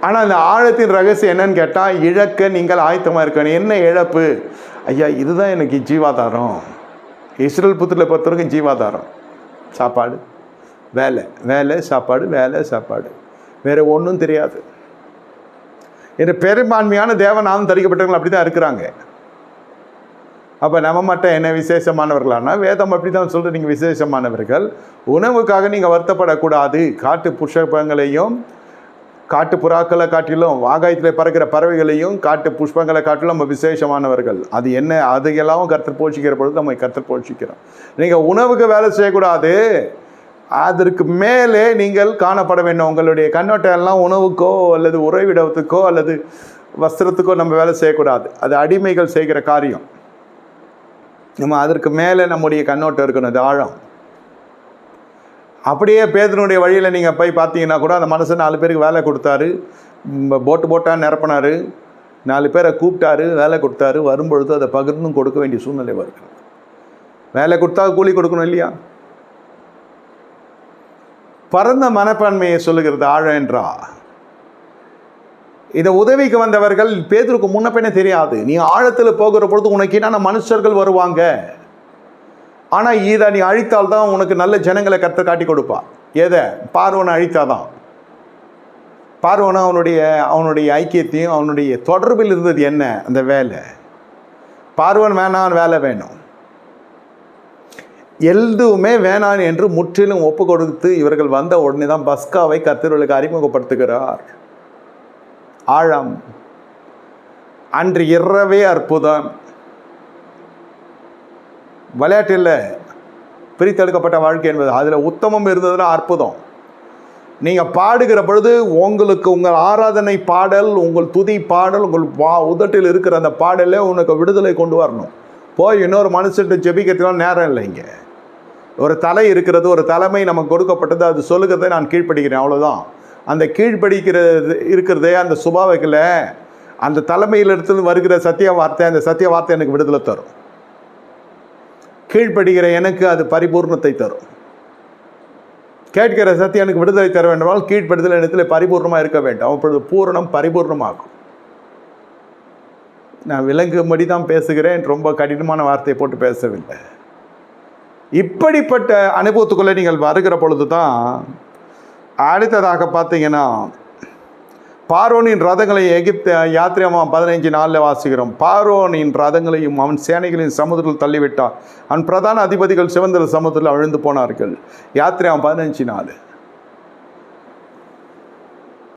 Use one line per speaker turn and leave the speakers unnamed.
ஆனால் அந்த ஆழத்தின் ரகசியம் என்னன்னு கேட்டால் இழக்க நீங்கள் ஆயத்தமாக இருக்கணும். என்ன இழப்பு? ஐயா இதுதான் எனக்கு ஜீவாதாரம். இஸ்ரேல் புத்திரில் பொறுத்த வரைக்கும் ஜீவாதாரம். சாப்பாடு. வேலை. வேலை சாப்பாடு வேலை சாப்பாடு. வேறு ஒன்றும் தெரியாது. என்று பெரும்பான்மையான தேவநாதம் தரிக்கப்பட்டவர்கள் அப்படி தான் இருக்கிறாங்க. அப்போ நம்ம மட்டும் என்ன விசேஷமானவர்களானா? வேதம் அப்படி தான் சொல்கிறது நீங்கள் விசேஷமானவர்கள். உணவுக்காக நீங்கள் வருத்தப்படக்கூடாது. காட்டு புஷ்பங்களையும் காட்டு புறாக்களை காட்டிலும் ஆகாயத்தில் பறக்கிற பறவைகளையும் காட்டு புஷ்பங்களை காட்டிலும் நம்ம விசேஷமானவர்கள். அது என்ன? அதையெல்லாம் கருத்து போஷிக்கிற பொழுது நம்ம கருத்து போஷிக்கிறோம் நீங்கள் உணவுக்கு வேலை செய்யக்கூடாது. அதற்கு மேலே நீங்கள் காணப்பட வேண்டும். உங்களுடைய கண்ணோட்டம் எல்லாம் உணவுக்கோ அல்லது உறைவிடத்துக்கோ அல்லது வஸ்திரத்துக்கோ நம்ம வேலை செய்யக்கூடாது. அது அடிமைகள் செய்கிற காரியம். நம்ம அதற்கு மேலே நம்முடைய கண்ணோட்டம் இருக்கணும். அது ஆழம் அப்படியே பேதனுடைய வழியில் நீங்கள் போய் பார்த்தீங்கன்னா கூட அந்த மனுஷன் நாலு பேருக்கு வேலை கொடுத்தாரு. போட்டு போட்டாக நிரப்பினார். நாலு பேரை கூப்பிட்டாரு வேலை கொடுத்தாரு. வரும்பொழுது அதை பகிர்ந்தும் கொடுக்க வேண்டிய சூழ்நிலை வருகிறது வேலை கொடுத்தா கூலி கொடுக்கணும் இல்லையா? பரந்த மனப்பான்மையை சொல்லுகிறது ஆழம் என்றா. இதை உதவிக்கு வந்தவர்கள் பேதருக்கு முன்ன தெரியாது. நீ ஆழத்தில் போகிற பொழுது உனக்கு என்னென்ன மனுஷர்கள் வருவாங்க? ஆனால் இதை நீ அழித்தால் தான் உனக்கு நல்ல ஜனங்களை கற்று காட்டி கொடுப்பா. எதை? பார்வனை அழித்தாதான். பார்வனை அவனுடைய அவனுடைய ஐக்கியத்தையும் அவனுடைய தொடர்பில் இருந்தது என்ன? அந்த வேலை. பார்வன் வேணாம் வேலை வேணும். எதுவுமே வேணான் என்று முற்றிலும் ஒப்பு கொடுத்து இவர்கள் வந்த உடனே தான் பஸ்காவை கத்திரவர்களுக்கு அறிமுகப்படுத்துகிறார். ஆழம். அன்று இரவே அற்புதம். விளையாட்டு இல்லை. பிரித்தெடுக்கப்பட்ட வாழ்க்கை என்பது. அதில் உத்தமம் இருந்ததுன்னா அற்புதம். நீங்கள் பாடுகிற பொழுது உங்களுக்கு உங்கள் ஆராதனை பாடல் உங்கள் துதி பாடல் உங்கள் வா உதட்டில் இருக்கிற அந்த பாடலே உனக்கு விடுதலை கொண்டு வரணும். போய் இன்னொரு மனுஷன்ட்டு ஜெபிக்கிறதுலாம் நேரம் இல்லை இங்கே. ஒரு தலை இருக்கிறது ஒரு தலைமை நமக்கு கொடுக்கப்பட்டது அது சொல்லுகிறதை நான் கீழ்ப்படிக்கிறேன் அவ்வளோதான் அந்த கீழ்ப்படிக்கிறது இருக்கிறதே அந்த சுபாவத்தில் அந்த தலைமையிலிருந்து வருகிற சத்திய வார்த்தை அந்த சத்திய வார்த்தை எனக்கு விடுதலை தரும். கீழ்ப்படுகிற எனக்கு அது பரிபூர்ணத்தை தரும். கேட்கிற சக்தி எனக்கு விடுதலை தர வேண்டுமானால் கீழ்ப்படுதல் இடத்துல பரிபூர்ணமாக இருக்க வேண்டும். அப்பொழுது பூரணம் பரிபூர்ணமாகும். நான் விலங்குபடி தான் பேசுகிறேன் ரொம்ப கடினமான வார்த்தையை போட்டு பேசவில்லை. இப்படிப்பட்ட அனுபவத்துக்குள்ளே நீங்கள் வருகிற பொழுது தான் அடுத்ததாக பார்த்தீங்கன்னா பார்வோனின் ரதங்களை எகிப்து யாத்திரையமா பதினைஞ்சு நாளில் வாசிக்கிறோம். பார்வோனின் ரதங்களையும் அவன் சேனைகளின் சமுதிரத்தில் தள்ளிவிட்டான். அவன் பிரதான அதிபதிகள் சிவந்தர சமுதிரத்தில் அழுந்து போனார்கள். யாத்திரையாம் பதினஞ்சு நாள்.